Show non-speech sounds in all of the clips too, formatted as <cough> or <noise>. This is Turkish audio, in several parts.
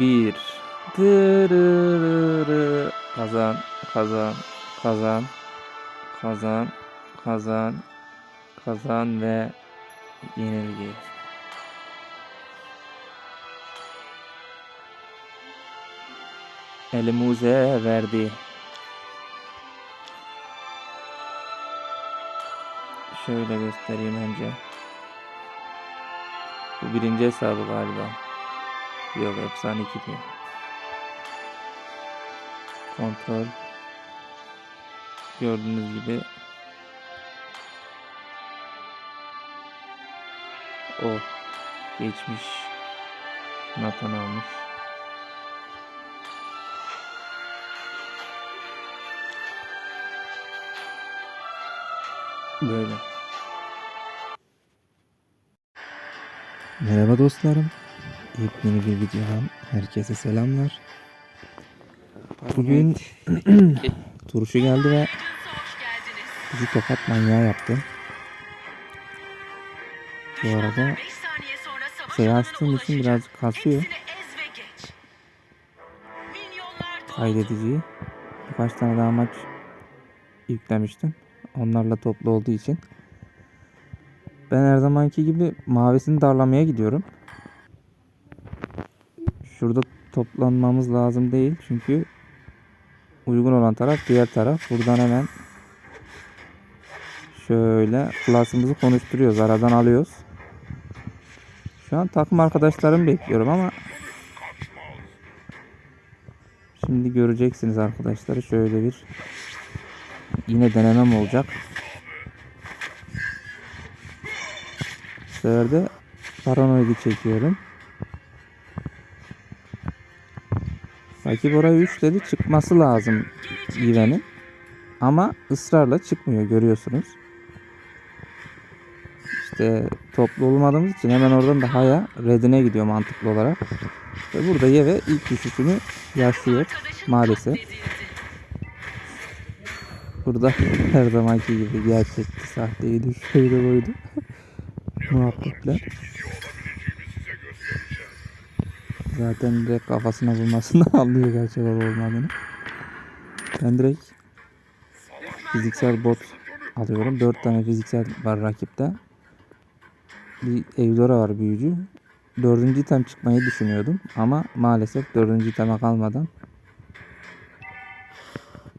Bir. Tırırırı. Kazan, kazan, kazan, kazan, kazan, kazan ve yenilgi. Elimize verdi. Şöyle göstereyim önce. Bu birinci hesabı galiba. Yok efsane 2 diyor. Kontrol. Gördüğünüz gibi. O geçmiş. Nathan almış. Böyle. Merhaba dostlarım. Yepyeni bir videodan herkese selamlar. Bugün <clears throat> turşu geldi ve bizi tokat manyağı yaptı. Bu arada açtığım için birazcık kasıyor kaydediciyi. Birkaç tane daha maç yüklemiştim. Onlarla toplu olduğu için. Ben her zamanki gibi mavisini darlamaya gidiyorum. Şurada toplanmamız lazım değil çünkü uygun olan taraf diğer taraf. Buradan hemen şöyle klasımızı konuşturuyoruz. Aradan alıyoruz. Şu an takım arkadaşlarımı bekliyorum ama şimdi göreceksiniz arkadaşlar. Şöyle bir yine denemem olacak. Bu sefer de paranoidi çekiyorum. Rakip oraya 3 dedi çıkması lazım Iven'in. Ama ısrarla çıkmıyor görüyorsunuz. İşte toplu olmadığımız için hemen oradan da Haya redine gidiyor mantıklı olarak. Ve burada Yeve ilk düşüşünü yaşıyor maalesef. Burada <laughs> her zamanki gibi gerçekti sahteydi şöyle buydu. <laughs> Muhabbetler. Zaten direkt kafasına vurmasından <laughs> anlıyor gerçek olup olmadığını. Ben direkt fiziksel bot alıyorum. 4 tane fiziksel var rakipte. Bir Eudora var büyücü. Dördüncü item çıkmayı düşünüyordum. Ama maalesef dördüncü iteme kalmadan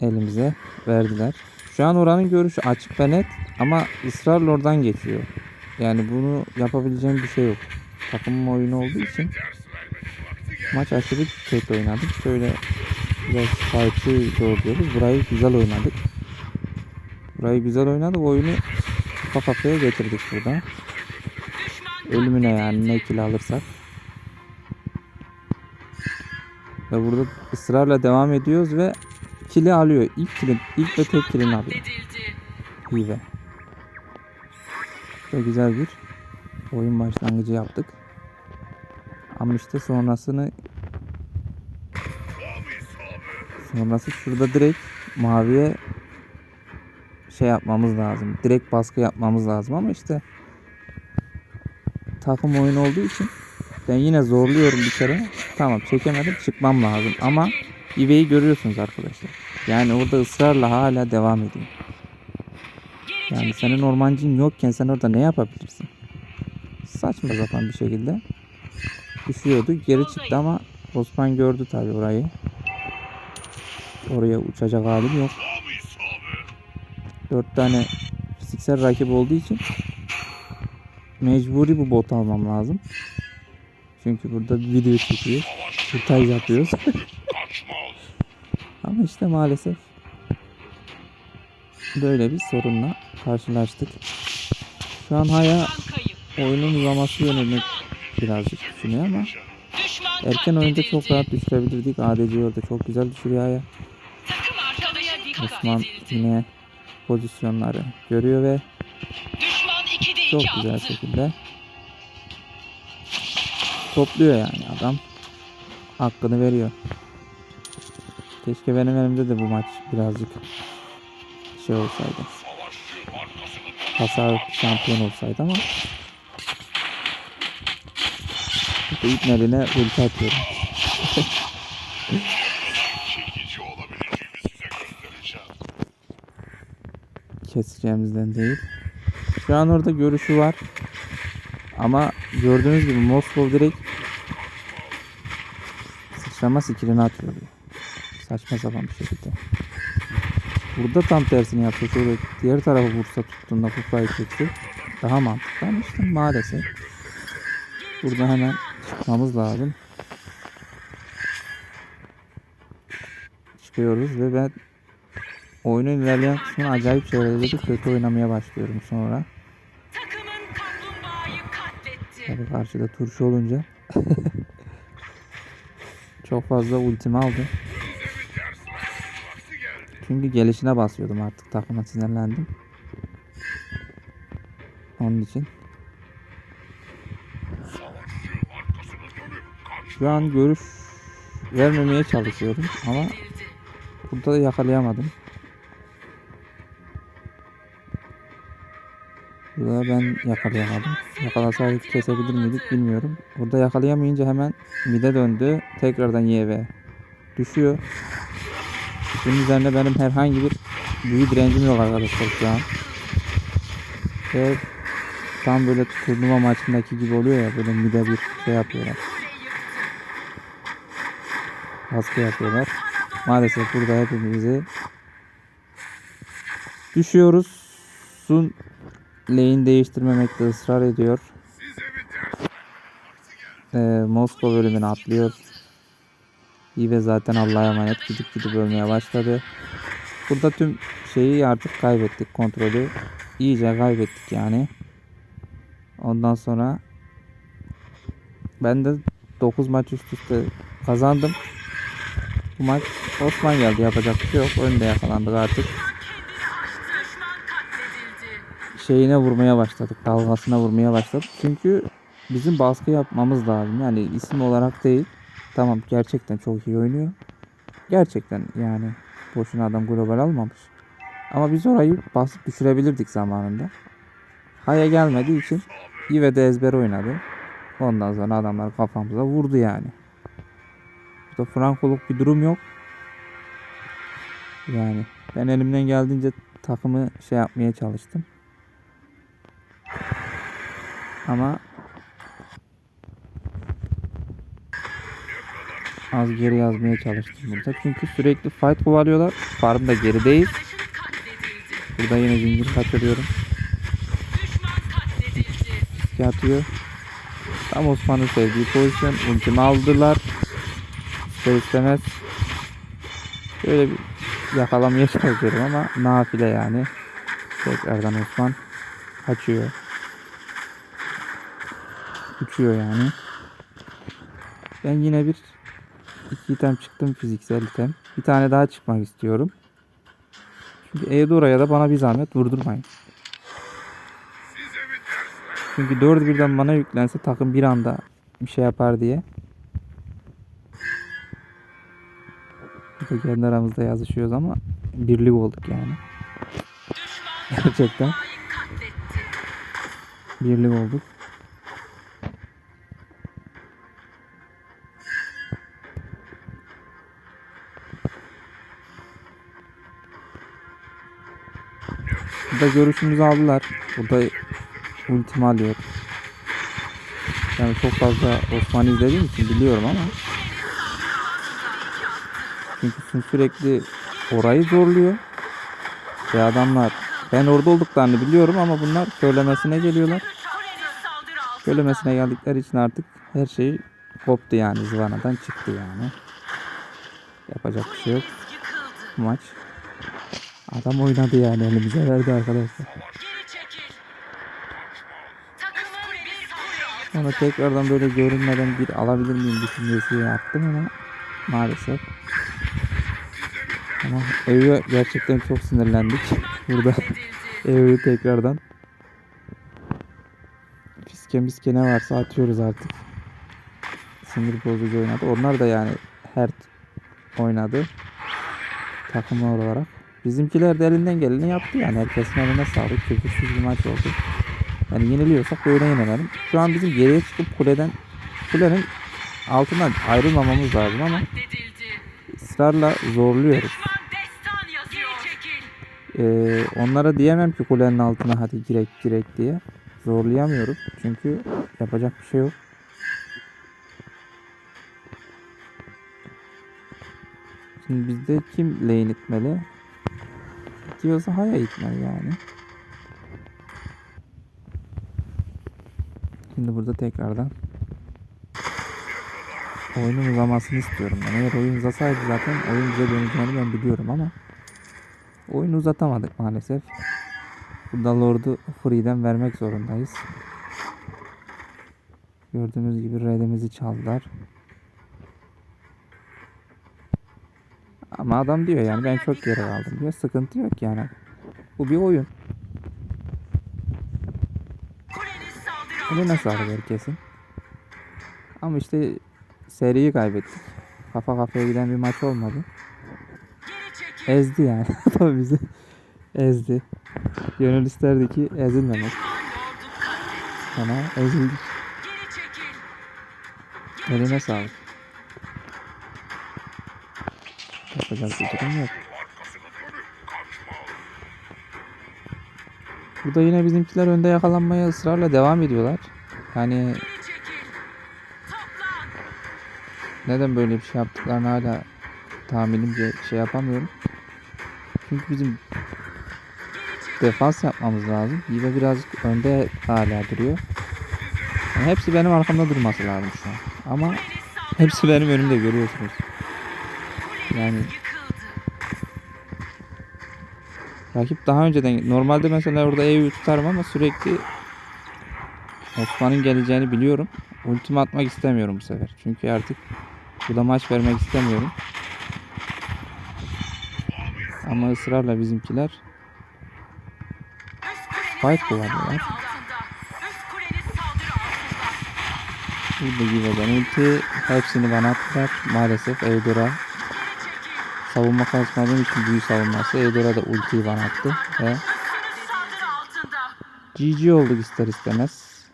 elimize verdiler. Şu an oranın görüşü açık ve net ama ısrarla oradan geçiyor. Yani bunu yapabileceğim bir şey yok. Takımın oyunu olduğu için maç aşırı kötü oynadık. Şöyle biraz fight'ı zorluyoruz. Burayı güzel oynadık. Burayı güzel oynadık. Oyunu kafa kafaya getirdik burada. Ölümüne yani ne kill alırsak. Ve burada ısrarla devam ediyoruz ve kill'i alıyor. İlk kill'in, ilk ve tek kill'ini alıyor. Hive. Ve güzel bir oyun başlangıcı yaptık. Ama işte sonrasını sonrası şurada direkt maviye şey yapmamız lazım. Direkt baskı yapmamız lazım ama işte takım oyunu olduğu için ben yine zorluyorum bir kere. Tamam çekemedim çıkmam lazım ama İve'yi görüyorsunuz arkadaşlar. Yani orada ısrarla hala devam ediyor. Yani senin ormancın yokken sen orada ne yapabilirsin? Saçma sapan bir şekilde düşüyordu. Geri çıktı ama Osman gördü tabi orayı. Oraya uçacak halim yok. Dört tane fiziksel rakip olduğu için mecburi bu bot almam lazım. Çünkü burada bir video çekiyoruz. Kurtaj yapıyoruz. <laughs> Ama işte maalesef böyle bir sorunla karşılaştık. Şu an Haya oyunun uzaması yönünü birazcık düşünüyor ama erken oyunda çok rahat düşürebilirdik. ADC orada çok güzel düşürüyor Haya. Osman yine pozisyonları görüyor ve çok güzel şekilde topluyor yani adam. Hakkını veriyor. Keşke benim elimde de bu maç birazcık şey olsaydı. Hasar şampiyon olsaydı ama Bu ipneline ulti atıyorum. Keseceğimizden değil. Şu an orada görüşü var. Ama gördüğünüz gibi Moskov direkt sıçrama skillini atıyor. Saçma sapan bir şekilde. Burada tam tersini yapsa şöyle diğer tarafı vursa tuttuğunda kupayı çekti. Daha mantıklı ama işte maalesef. Burada hemen çıkmamız lazım. Çıkıyoruz ve ben oyunun ilerleyen kısmında acayip şeylerde de kötü oynamaya başlıyorum sonra. Tabii karşıda turşu olunca <laughs> çok fazla ultimi aldı. Çünkü gelişine basıyordum artık takıma sinirlendim. Onun için. Şu an görüş vermemeye çalışıyorum ama burada da yakalayamadım. Burada ben yakalayamadım. Yakalasaydık kesebilir miydik bilmiyorum. Burada yakalayamayınca hemen mide döndü. Tekrardan YV düşüyor. Bunun üzerine benim herhangi bir büyü direncim yok arkadaşlar şu an. Ve tam böyle turnuva maçındaki gibi oluyor ya böyle mide bir şey yapıyorlar. Baskı yapıyorlar. Maalesef burada hepimizi düşüyoruz. Sun lane değiştirmemekte ısrar ediyor. Ee, Moskova bölümünü atlıyor. İyi ve zaten Allah'a emanet gidip gidip ölmeye başladı. Burada tüm şeyi artık kaybettik kontrolü. İyice kaybettik yani. Ondan sonra ben de 9 maç üst üste kazandım. Bu maç Osman geldi yapacak bir şey yok. Önde yakalandık artık. Şeyine vurmaya başladık. Dalgasına vurmaya başladık. Çünkü bizim baskı yapmamız lazım. Yani isim olarak değil. Tamam gerçekten çok iyi oynuyor. Gerçekten yani boşuna adam global almamış. Ama biz orayı basıp düşürebilirdik zamanında. Haya gelmediği için İve de ezber oynadı. Ondan sonra adamlar kafamıza vurdu yani. Burada frankoluk bir durum yok. Yani ben elimden geldiğince takımı şey yapmaya çalıştım. Ama az geri yazmaya çalıştım burada. Çünkü sürekli fight kovalıyorlar. Farm da gerideyiz. Burada yine zincir kaçırıyorum. Riske atıyor. Tam Osman'ın sevdiği pozisyon. Ultimi aldılar. İster istemez. Böyle bir yakalamaya çalışıyorum ama nafile yani. Tekrardan Osman kaçıyor. Uçuyor yani. Ben yine bir iki item çıktım fiziksel item. Bir tane daha çıkmak istiyorum. Çünkü Eudora'ya da bana bir zahmet vurdurmayın. Çünkü 4 birden bana yüklense takım bir anda bir şey yapar diye. Burada kendi aramızda yazışıyoruz ama birlik olduk yani. Gerçekten birlik olduk. Burada görüşümüzü aldılar. Burada ultimi alıyor. Yani çok fazla Osman'ı izlediğim için biliyorum ama çünkü Sun sürekli orayı zorluyor. Ve adamlar ben orada olduklarını biliyorum ama bunlar söylemesine geliyorlar. Söylemesine geldikleri için artık her şey koptu yani zıvanadan çıktı yani. Yapacak bir şey yok. Maç. Adam oynadı yani elimize verdi arkadaşlar. Sonra tekrardan böyle görünmeden bir alabilir miyim düşüncesi yaptım ama maalesef. Ama Evi gerçekten çok sinirlendik. Burada. <laughs> Evi tekrardan fiske miske ne varsa atıyoruz artık. Sinir bozucu oynadı. Onlar da yani her oynadı. Takım olarak. Bizimkiler de elinden geleni yaptı yani. Herkesin eline sağlık. Küfürsüz bir maç oldu. Yani yeniliyorsak böyle yenemedim. Şu an bizim geriye çıkıp kuleden kulenin altından ayrılmamamız lazım ama ısrarla zorluyoruz. Ee, onlara diyemem ki kulenin altına hadi girek girek diye. Zorlayamıyorum. Çünkü yapacak bir şey yok. Şimdi bizde kim lane itmeli? Diyorsa Haya itmeli yani. Şimdi burada tekrardan oyunun uzamasını istiyorum ben. Eğer oyun uzasaydı zaten oyun bize döneceğini ben biliyorum ama oyunu uzatamadık maalesef. Burada Lord'u free'den vermek zorundayız. Gördüğünüz gibi redimizi çaldılar. Ama adam diyor yani ben çok geri kaldım diyor. Sıkıntı yok yani. Bu bir oyun. Eline altında. sağlık herkesin. Ama işte seriyi kaybettik. Kafa kafaya giden bir maç olmadı. Ezdi yani. <laughs> Tabii bizi ezdi. Gönül isterdi ki ezilmemek. Ama ezildik. Eline sağlık. Yapacak bir durum yok. Burada yine bizimkiler önde yakalanmaya ısrarla devam ediyorlar. Yani neden böyle bir şey yaptıklarını hala tahminimce şey yapamıyorum. Çünkü bizim defans yapmamız lazım. Yive birazcık önde hala duruyor. Yani hepsi benim arkamda durması lazım şu an. Ama hepsi benim önümde görüyorsunuz. Yani rakip daha önceden normalde mesela orada E'yi tutarım ama sürekli Osman'ın geleceğini biliyorum. Ultimi atmak istemiyorum bu sefer. Çünkü artık burada maç vermek istemiyorum. Ama ısrarla bizimkiler Fight kullanıyorlar. burada Give'den ulti hepsini bana attılar. Maalesef Eudora savunma kasmadığım için büyük savunması. Eudora da ultiyi bana attı ve. GG olduk ister istemez.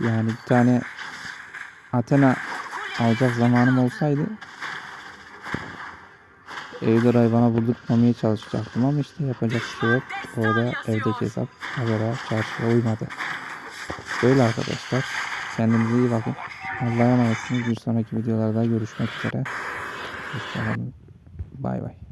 Yani bir tane Athena alacak zamanım olsaydı Eudora'yı bana vurdurtmamaya çalışacaktım ama işte yapacak bir şey yok. Orada evdeki hesap habere çarşıya uymadı. Böyle arkadaşlar. Kendinize iyi bakın. Allah'a emanetsiniz. Bir sonraki videolarda görüşmek üzere. Hoşçakalın. Bay bay.